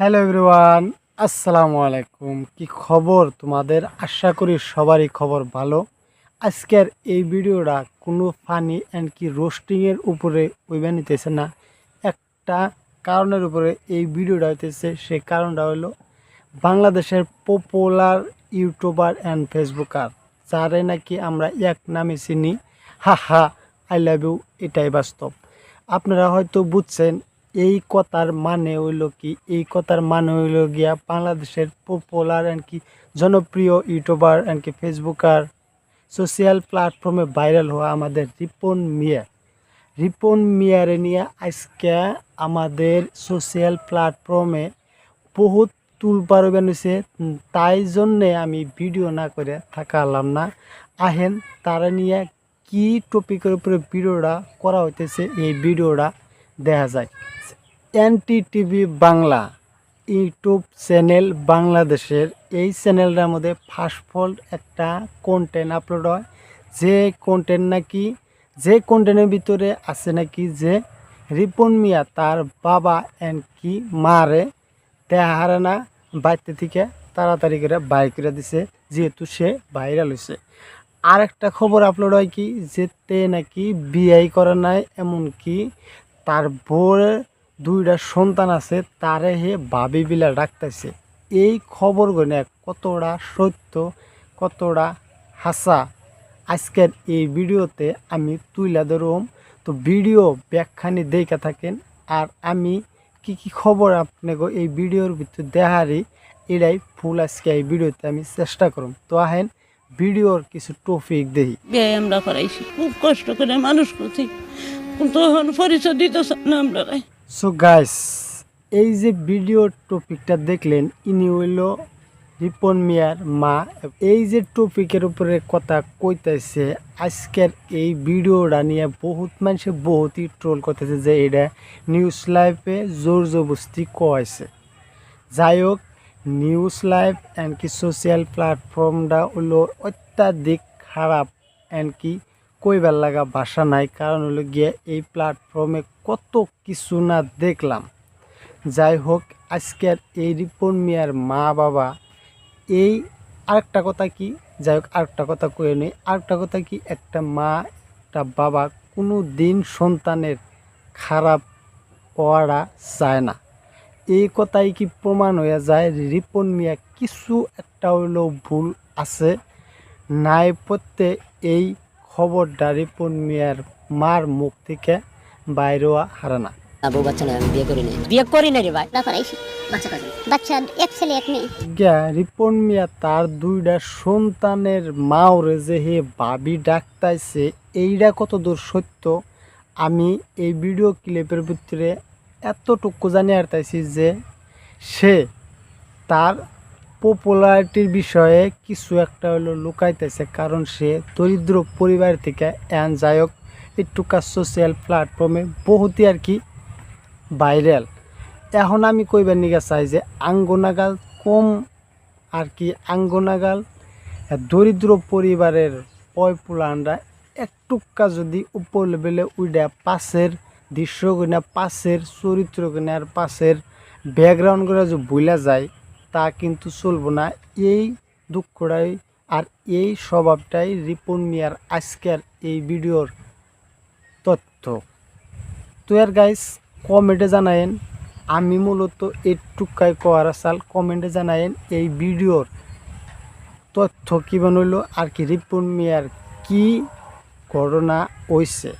Hello everyone আসসালামু আলাইকুম। কি খবর তোমাদের? আশা করি সবারই খবর ভালো। আজকের এই ভিডিওটা কোনো ফানি অ্যান্ড কি রোস্টিংয়ের উপরে ওইবা নিতেছে না। একটা কারণের উপরে এই ভিডিওটা হইতেছে সেই কারণটা হলো বাংলাদেশের পপুলার ইউটিউবার অ্যান্ড ফেসবুকার যারে নাকি আমরা এক নামে চিনি। হা হা আই লাভ ইউ এটাই বাস্তব। আপনারা হয়তো বুঝছেন এই কথার মানে হইল কি? এই কথার মানে হইল গিয়া বাংলাদেশের পপুলার অ্যান্ড কি জনপ্রিয় ইউটিউবার অ্যান্ড কি ফেসবুকার সোশ্যাল প্ল্যাটফর্মে ভাইরাল হওয়া আমাদের রিপন মিয়া রিপন মিয়ারে নিয়ে আজকে আমাদের সোশ্যাল প্ল্যাটফর্মে বহুত তুলপার বেনুছে তাই জন্যে আমি ভিডিও না করে থাকালাম না। আহেন, তারা নিয়ে কি টপিকের উপরে ভিডিওটা করা হইতেছে, এই ভিডিওটা দেখা যায় NT TV Bangla, YouTube channel বাংলাদেশের এই চ্যানেলটার মধ্যে ফার্স্টফল একটা কন্টেন্ট আপলোড হয়। যে কন্টেন্ট নাকি, যে কন্টেন্টের ভিতরে আছে নাকি যে রিপন মিয়া তার বাবা এন কি মারে দেহারে না বাড়িতে থেকে তাড়াতাড়ি করে বাই দিছে, যেহেতু সে ভাইরাল হয়েছে আর একটা খবর আপলোড হয় কি, যে তে নাকি বিয়াই করে নাই, এমনকি তার বউর দুইটা সন্তান আছে, তারে হে ভাবি বিলা ডাকতেছে। এই খবরগুলো কতটা সত্য, কতটা হাসা? আজকের এই ভিডিওতে আমি তুইলা ধরুম। তো ভিডিও ব্যাখ্যানি দেখা থাকেন, আর আমি কি কি খবর আপনাকে এই ভিডিওর ভিতর দেখারি এটাই ফুল আজকে এই ভিডিওতে আমি চেষ্টা করুম। তো আহেন, ভিডিওর কিছু টপিক দেখি আমরা করাইছি, খুব কষ্ট করে মানুষ করছি। কিন্তু এখন পরিচয় দিতেছে না আমরা সো গাইস এই যে ভিডিও টপিকটা দেখলেন, ইনি হইল রিপন মিয়ার মা। এই যে টপিকের উপরে কথা কইতেছে, আজকের এই ভিডিওটা নিয়ে বহুত মানুষে বহুতই ট্রোল করতেছে যে এটা নিউজ লাইভে জোর জবস্তি কয়েছে যাই হোক নিউজ লাইভ এন্ড কি সোশ্যাল প্ল্যাটফর্মটা হলো অত্যাধিক খারাপ এন্ড কি কইবার লাগা ভাষা নাই, কারণ হলো গিয়ে এই প্ল্যাটফর্মে কত কিছু না দেখলাম। যাই হোক আজকের এই রিপন মিয়ার মা বাবা, এই আরেকটা কথা কি? যাই হোক আরেকটা কথা কয়ে নেই। আরেকটা কথা কি? একটা মা, একটা বাবা কোনো দিন সন্তানের খারাপ হওয়াটা চায় না। এই কথাই কি প্রমাণ হয়ে যায়? রিপন মিয়া কিছু একটা হইলেও ভুল আছে। নাই পড়তে এই খবরটা রিপন মিয়ার মার মুখ থেকে বাইরে হওয়া হারে না বউ বাচ্চা নয় আমি বিয়ে করি নাই। বিয়ে করি না রে ভাই। না করাইছি বাচ্চা কাজ বাচ্চা এক ছেলে এক মেয়ে। গিয়া রিপন মিয়া তার দুইটা সন্তানের মাওরে যে হে ভাবি ডাকতাইছে এইটা কত দূর সত্য? আমি এই ভিডিও ক্লিপের ভিতরে এতটুকু জানি আরতাইছি যে সে তার পপুলারিটির বিষয়ে কিছু একটা হলো লুকাইতেছে, কারণ সে দরিদ্র পরিবার থেকে এন যাই হোক একটুকা সোশ্যাল প্ল্যাটফর্মে বহুতই আর কি ভাইরাল এখন আমি কইবার নিগা চাই যে আঙ্গনাগাল কম আর কি আঙ্গনাগাল দরিদ্র পরিবারের পয়পুলানরা একটুকা যদি উপর লেভেলে উইডা পাশের দৃশ্য কিনা পাশের চরিত্র কিনা আর পাশের ব্যাকগ্রাউন্ড করে যে বইলা যায় কিন্তু চলবো না। এই দুঃখটাই আর এই স্বভাবটাই রিপন মিয়ার আজকের এই ভিডিওর তথ্য। তো এর গাইস কমেন্টে জানায়েন, আমি মূলত একটুকাই কোয়ার সাল কমেন্টে জানায়েন এই ভিডিওর তথ্য কী বানইল আর কি রিপন মিয়ার কি ঘটনা হয়েছে